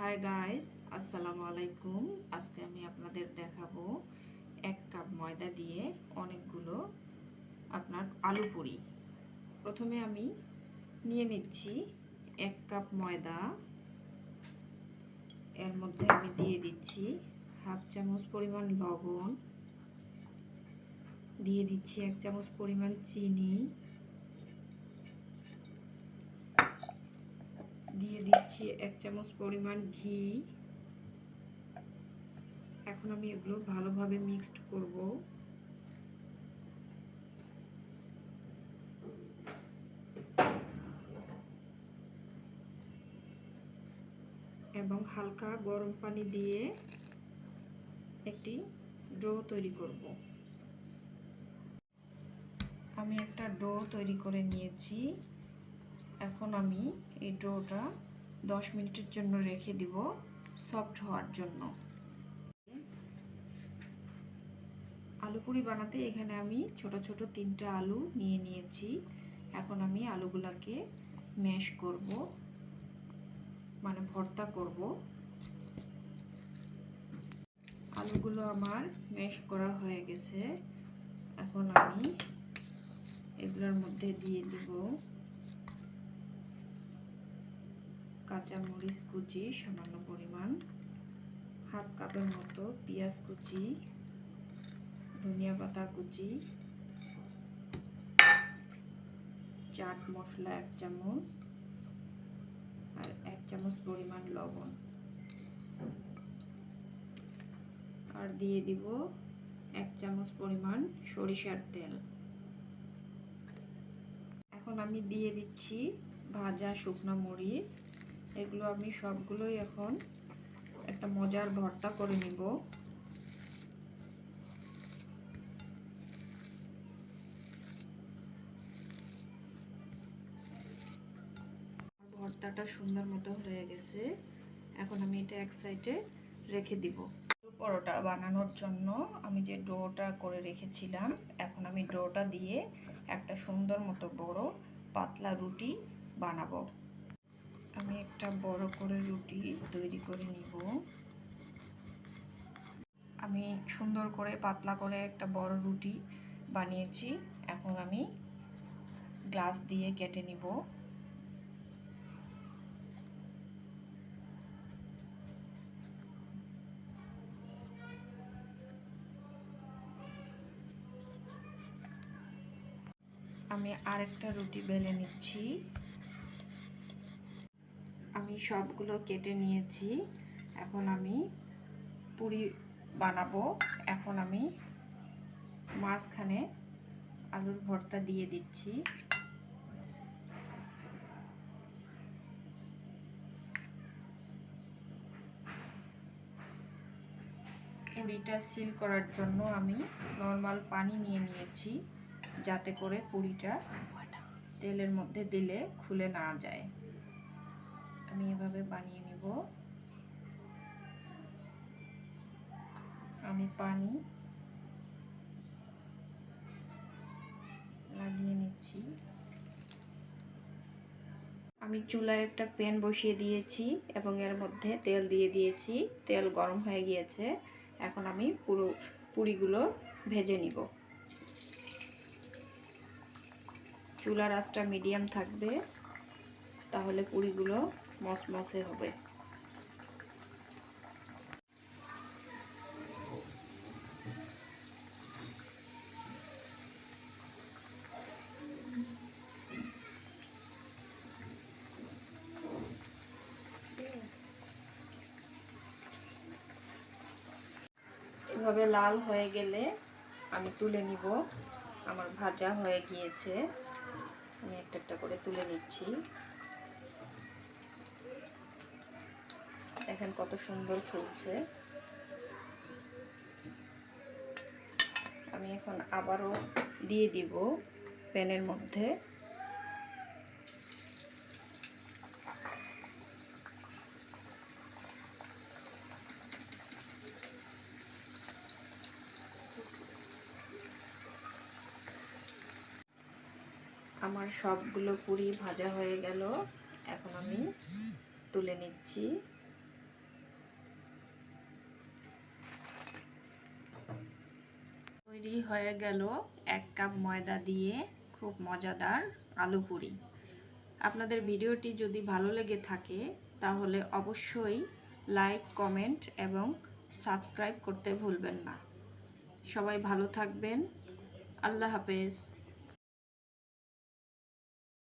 Hi guys আসসালামু আলাইকুম। আজকে আমি আপনাদের দেখাবো এক কাপ ময়দা দিয়ে অনেকগুলো আপনার আলু পুরি। প্রথমে আমি নিয়ে নিচ্ছি এক কাপ ময়দা। এর মধ্যে আমি দিয়ে দিচ্ছি হাফ চামচ পরিমাণ লবণ। দিয়ে দিচ্ছি এক চামচ পরিমাণ চিনি। দিয়ে দিচ্ছি এক চামচ পরিমাণ ঘি। এখন আমি এগুলো ভালোভাবে মিক্সড করব। এবং হালকা গরম পানি দিয়ে একটি ডো তৈরি করব। আমি একটা ডো তৈরি করে নিয়েছি। এখন আমি এই ডোটা দশ মিনিটের জন্য রেখে দিব সফট হওয়ার জন্য। আলু পুরি বানাতে এখানে আমি ছোট ছোট তিনটা আলু নিয়ে নিয়েছি। এখন আমি আলুগুলাকে ম্যাশ করব মানে ভর্তা করব। আলুগুলো আমার ম্যাশ করা হয়ে গেছে। এখন আমি এগুলোর মধ্যে দিয়ে দিব। কাঁচা মরিচ কুচি, সামান্য পরিমাণ। হাফ কাপের মতো পেঁয়াজ কুচি, ধনিয়া পাতা কুচি, চাট মশলা এক চামচ, আর এক চামচ পরিমাণ লবণ। আর দিয়ে দিব এক চামচ পরিমাণ সরিষার তেল। এখন আমি দিয়ে দিচ্ছি ভাজা শুকনো মরিচ। এগুলো আমি সবগুলোই এখন একটা মজার ভর্তা করে নিব। ভর্তাটা সুন্দর মতো হয়ে গেছে। এখন আমি এটা এক সাইডে রেখে দিব। পরোটা বানানোর জন্য আমি যে ডোটা করে রেখেছিলাম, এখন আমি ডোটা দিয়ে একটা সুন্দর মতো বড় পাতলা রুটি বানাবো। আমি একটা বড় করে রুটি তৈরি করে নিব। আমি সুন্দর করে পাতলা করে একটা বড় রুটি বানিয়েছি। এখন আমি গ্লাস দিয়ে কেটে নিব। আমি আরেকটা রুটি বেলে নিচ্ছি। সবগুলো কেটে নিয়েছি। এখন আমি পুরি বানাবো। এখন আমি মাঝখানে আলুর ভর্তা দিয়ে দিচ্ছি। পুরিটা সিল করার জন্য আমি নর্মাল পানি নিয়ে নিয়েছি যাতে করে পুরিটা তেলের মধ্যে দিলে খুলে না যায়। আমি এভাবে বানিয়ে নিব। আমি পানি লাগিয়ে নিচ্ছি। আমি চুলায় একটা প্যান বসিয়ে দিয়েছি এবং এর মধ্যে তেল দিয়ে দিয়েছি। তেল গরম হয়ে গিয়েছে। এখন আমি পুরো পুরিগুলো ভেজে নিব। চুলার আঁচটা মিডিয়াম থাকবে। তাহলে পুরিগুলো মসমসে হবে। এভাবে লাল হয়ে গেলে আমি তুলে নিব। আমার ভাজা হয়ে গিয়েছে। আমি একটা একটা করে তুলে নিচ্ছি। দেখেন কত সুন্দর ফুলছে। আমি এখন আবারও দিয়ে দিব প্যানের মধ্যে। আমার সবগুলো পুরি ভাজা হয়ে গেল। এখন আমি তুলে নিচ্ছি। তৈরি হয়ে গেল এক কাপ ময়দা দিয়ে খুব মজাদার আলু পুরি। আপনাদের ভিডিওটি যদি ভালো লেগে থাকে, তাহলে অবশ্যই লাইক, কমেন্ট এবং সাবস্ক্রাইব করতে ভুলবেন না। সবাই ভালো থাকবেন। আল্লাহ হাফেজ।